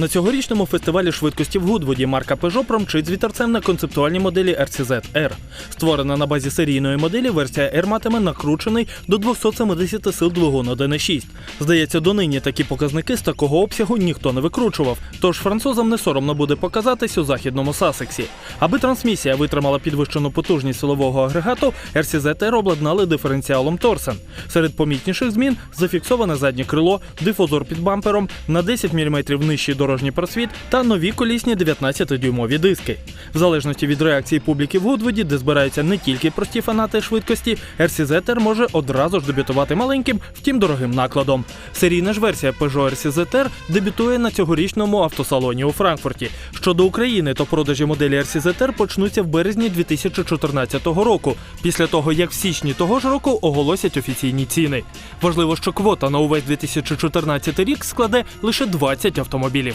На цьогорічному фестивалі швидкості в Гудвуді марка Peugeot промчить з вітерцем на концептуальній моделі RCZ R. Створена на базі серійної моделі, версія R матиме накручений до 270 сил двигун 1.6. Здається, донині такі показники з такого обсягу ніхто не викручував. Тож французам не соромно буде показатись у західному Сасексі. Аби трансмісія витримала підвищену потужність силового агрегату, RCZ R обладнали диференціалом Торсен. Серед помітніших змін зафіксоване заднє крило, дифузор під бампером, на 10 мм нижчий дорожній просвіт та нові колісні 19-дюймові диски. В залежності від реакції публіки в Гудвуді, де збираються не тільки прості фанати швидкості, RCZ R може одразу ж дебютувати маленьким, втім дорогим накладом. Серійна ж версія Peugeot RCZ R дебютує на цьогорічному автосалоні у Франкфурті. Щодо України, то продажі моделі RCZ R почнуться в березні 2014 року, після того як в січні того ж року оголосять офіційні ціни. Важливо, що квота на увесь 2014 рік складе лише 20 автомобілів.